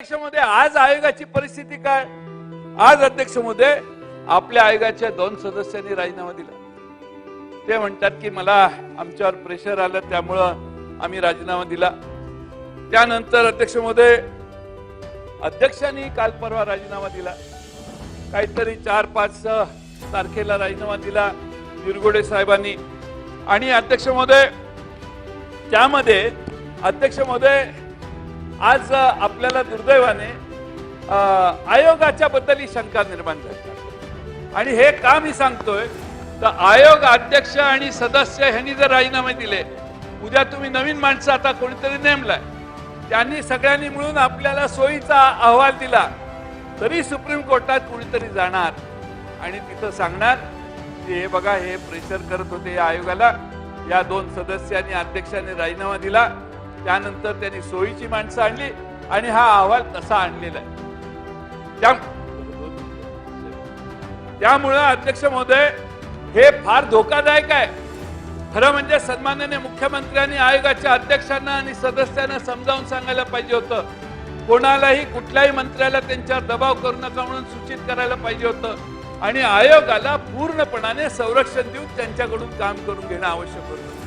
अध्यक्षमध्ये आज आयोगाची परिस्थिती काय? आज अध्यक्ष आपल्या आयोगाच्या दोन सदस्यांनी राजीनामा दिला. ते म्हणतात की मला आमच्यावर प्रेशर आलं त्यामुळं आम्ही राजीनामा दिला. त्यानंतर अध्यक्ष अध्यक्षांनी काल परवा राजीनामा दिला. काहीतरी चार पाच तारखेला राजीनामा दिला निरगुडे साहेबांनी. आणि अध्यक्ष महोदय त्यामध्ये अध्यक्ष महोदय आज आपल्याला दुर्दैवाने आयोगाच्या बद्दल ही शंका निर्माण झाली. आणि हे का मी सांगतोय तर आयोग अध्यक्ष आणि सदस्य ह्यांनी जर राजीनामे दिले उद्या तुम्ही नवीन माणसं आता कोणीतरी नेमलाय. त्यांनी सगळ्यांनी मिळून आपल्याला सोयीचा अहवाल दिला तरी सुप्रीम कोर्टात कुणीतरी जाणार. आणि तिथं सांगणार की हे बघा हे प्रेशर करत होते या आयोगाला. या दोन सदस्यांनी अध्यक्षांनी राजीनामा दिला. त्यानंतर त्यांनी सोयीची माणसं आणली आणि हा अहवाल तसा आणलेला आहे. त्यामुळं अध्यक्ष महोदय हे फार धोकादायक आहे. खरं म्हणजे सन्मानाने मुख्यमंत्र्यांनी आयोगाच्या अध्यक्षांना आणि सदस्यांना समजावून सांगायला पाहिजे होतं. कोणालाही कुठल्याही मंत्र्याला त्यांच्यावर दबाव करू नका म्हणून सूचित करायला पाहिजे होतं. आणि आयोगाला पूर्णपणाने संरक्षण देऊन त्यांच्याकडून काम करून घेणं आवश्यक होतं.